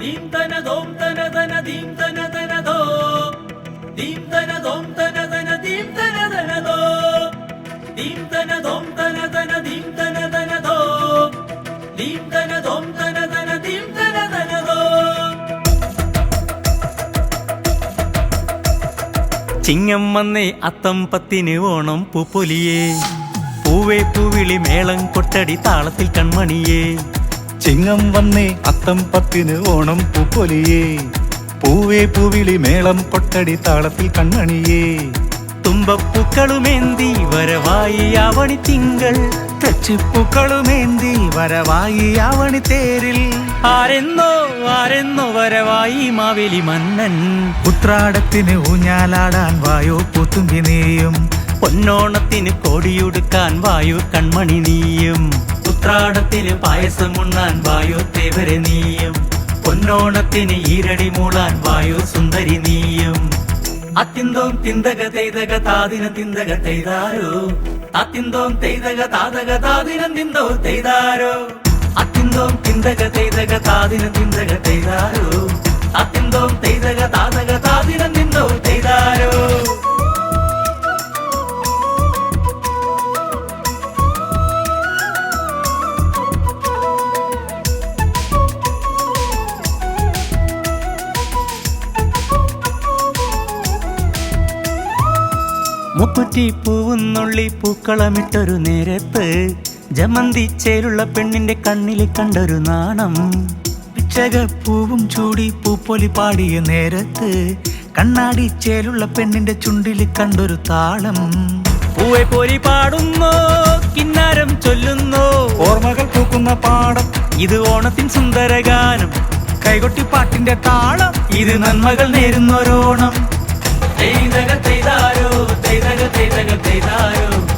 ദീം തന ദോം തന തന ദീം തന തന ദോ ദീം തന ദോം തന തന ദീം തന തന ദോ ദീം തന ദോം തന തന ദീം തന തന ദോ ദീം തന ദോം തന തന ദീം തന തന ദോ ചിങ്ങം വന്നേ അത്തം പത്തിന് ഓണം പൂപ്പൊലിയേ. പൂവേ പൂവിളി മേളം കൊട്ടടി താളത്തിൽ കൺമണിയേ. ചിങ്ങം വന്നേ അത്തം പത്തിന് ഓണം പൂപ്പൊലിയേ പൂവേ പൂവിളി മേളം കൊട്ടടി താളത്തിൽ കണ്ണണിയേ. തുമ്പപ്പൂക്കളുമേന്തി വരവായി ആവണി തിങ്കൾ. തച്ചിപ്പൂക്കളുമേന്തി വരവായി ആവണി തേരിൽ. ആരെന്നോ ആരെന്നോ വരവായി മാവേലി മന്നൻ. ഉത്രാടത്തിന് ഊഞ്ഞാലാടാൻ വായോ പൂത്തുമ്പി നീയും. പൊന്നോണത്തിന് കോടിയുടുക്കാൻ വായു കൺമണി നീയും. ഉത്രാടത്തിന് പായസം ഉണ്ണാൻ വായു തേവരെ നീയും. പൊന്നോണത്തിന് ഈരടി മൂളാൻ വായു സുന്ദരി നീയും. അത്യന്തോം തിന്തക തെയ്തക താതിന തിന്തക തെയ്താരോ അത്യന്തോം തെയ്തക താതക താതിനം തിന്തോ തെയ്താരോ അത്യന്തോം തിന്തക തെയ്തക താതിന തിന്തക തെയ്താരോ അത്യന്തോം തെയ്തക മുക്കുറ്റി പൂവുന്നുള്ളി പൂക്കളമിട്ടൊരു നേരത്ത് ജമന്തി ചേരുള്ള പെണ്ണിന്റെ കണ്ണിൽ കണ്ടൊരു നാണം. പിച്ചകപ്പൂവും ചൂടി പൂപ്പൊലി പാടിയ നേരത്ത് കണ്ണാടി ചേലുള്ള പെണ്ണിന്റെ ചുണ്ടിൽ കണ്ടൊരു താളം. പൂവെ പോലി പാടുന്നോ കിന്നാരം ചൊല്ലുന്നോ? ഓർമ്മകൾ പൂക്കുന്ന പാടം ഇത് ഓണത്തിൻ സുന്ദരഗാനം. കൈകൊട്ടി പാട്ടിന്റെ താളം. ഇത് നന്മകൾ നേരുന്നൊരോണം തെയ്തക തെയ്താരോ തെയ്തക തെയ്തക തെയ്താരോ